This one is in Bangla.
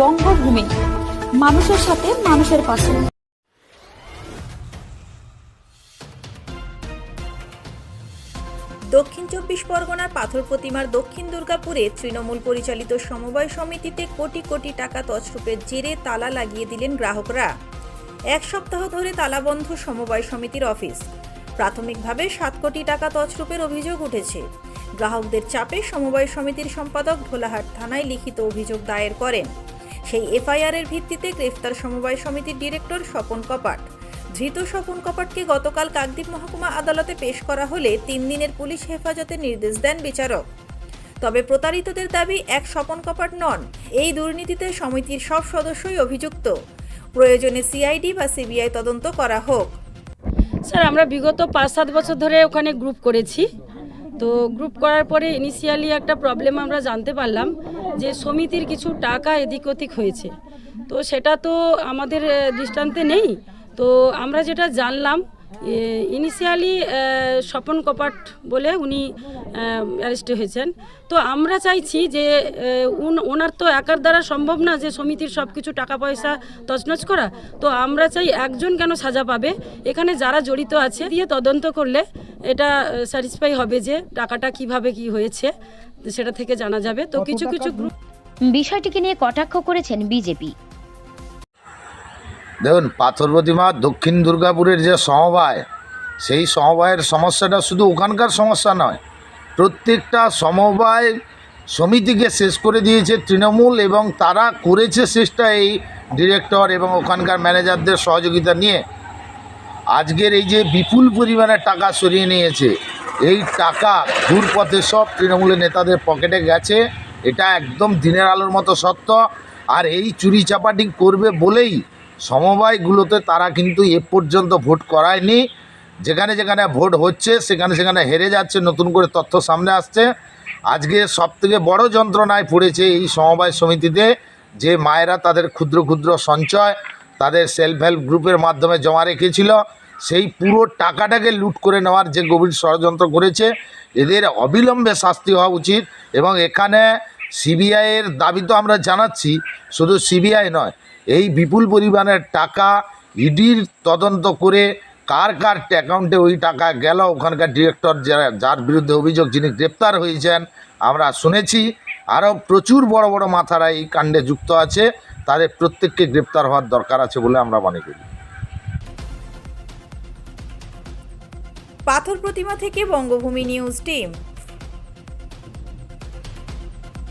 বঙ্গভূমি। মানুষের সাথে মানুষের পাশে। দক্ষিণ চব্বিশ পরগনার পাথর প্রতিমার দক্ষিণ দুর্গাপুরে তৃণমূল পরিচালিত সমবায় সমিতিতে কোটি কোটি টাকা তছরূপের জেরে তালা লাগিয়ে দিলেন গ্রাহকরা। এক সপ্তাহ ধরে তালাবন্ধ সমবায় সমিতির অফিস। প্রাথমিকভাবে সাত কোটি টাকা তছরূপের অভিযোগ উঠেছে। গ্রাহকদের চাপে সমবায় সমিতির সম্পাদক ভোলাহাট থানায় লিখিত অভিযোগ দায়ের করেন। সেই এফআইআরের ভিত্তিতে গ্রেফতার সমবায় সমিতির ডিরেক্টর স্বপন কপাট। ধৃত স্বপন কপাটকে গতকাল কাকদ্বীপ মহকুমা আদালতে পেশ করা হলে তিন দিনের পুলিশ হেফাজতের নির্দেশ দেন বিচারক। তবে প্রতারিতদের দাবি এক স্বপন কপাট নন, এই দুর্নীতিতে সমিতির সব সদস্যই অভিযুক্ত। প্রয়োজনে সিআইডি বা সিবিআই তদন্ত করা হোক। স্যার, আমরা বিগত পাঁচ সাত বছর ধরে ওখানে গ্রুপ করেছি। তো গ্রুপ করার পরে ইনিশিয়ালি একটা প্রবলেম আমরা জানতে পারলাম যে সমিতির কিছু টাকা এদিক ওদিক হয়েছে। তো সেটা তো আমাদের দৃষ্টান্তে নেই। তো আমরা যেটা জানলাম ইনিশিয়ালি স্বপন কপাট বলে উনি অ্যারেস্ট হয়েছেন। তো আমরা চাইছি যে ওনার তো একার দ্বারা সম্ভব না যে সমিতির সব কিছু টাকা পয়সা তছনছ করা। তো আমরা চাই একজন কেন সাজা পাবে? এখানে যারা জড়িত আছে, দিয়ে তদন্ত করলে এটা স্যাটিসফাই হবে যে টাকাটা কীভাবে কি হয়েছে সেটা থেকে জানা যাবে। তো কিছু কিছু গ্রুপ? বিষয়টিকে নিয়ে কটাক্ষ করেছেন বিজেপি। দেখুন পাথর প্রতিমা দক্ষিণ দুর্গাপুরের যে সমবায় সেই সমবায়ের সমস্যাটা শুধু ওখানকার সমস্যা নয় প্রত্যেকটা সমবায় সমিতিকে শেষ করে দিয়েছে তৃণমূল এবং তারা করেছে শেষটা এই ডিরেক্টর এবং ওখানকার ম্যানেজারদের সহযোগিতা নিয়ে। আজকের এই যে বিপুল পরিমাণে টাকা সরিয়ে নিয়েছে, এই টাকা ঘুরপথে সব তৃণমূলের নেতাদের পকেটে গেছে, এটা একদম দিনের আলোর মতো সত্য। আর এই চুরি চাপাটি করবে বলেই সমবায়গুলোতে তারা কিন্তু এ পর্যন্ত ভোট করায়নি। যেখানে যেখানে ভোট হচ্ছে, সেখানে সেখানে হেরে যাচ্ছে, নতুন করে তথ্য সামনে আসছে। আজকে সবথেকে বড় যন্ত্রণায় পড়েছে এই সমবায় সমিতিতে, যে মায়েরা তাদের ক্ষুদ্র ক্ষুদ্র সঞ্চয় তাদের সেলফ হেল্প গ্রুপের মাধ্যমে জমা রেখেছিল। সেই পুরো টাকাটাকে লুট করে নেওয়ার যে গভীর ষড়যন্ত্র করেছে, এদের অবিলম্বে শাস্তি হওয়া উচিত এবং এখানে সিবিআইয়ের দাবি তো আমরা জানাচ্ছি, শুধু সিবিআই নয়, এই বিপুল পরিমাণের টাকা ইডির তদন্ত করে কার কার অ্যাকাউন্টে ওই টাকা গেল, ওখানকার ডিরেক্টর যার বিরুদ্ধে অভিযোগ যিনি গ্রেপ্তার হয়েছেন, আমরা শুনেছি। আরও প্রচুর বড় বড় মাথারা এই কাণ্ডে যুক্ত আছে। তাদের প্রত্যেককে গ্রেপ্তার হওয়ার দরকার আছে বলে আমরা মনে করি। পাথর প্রতিমা থেকে বঙ্গভূমি নিউজ টিম।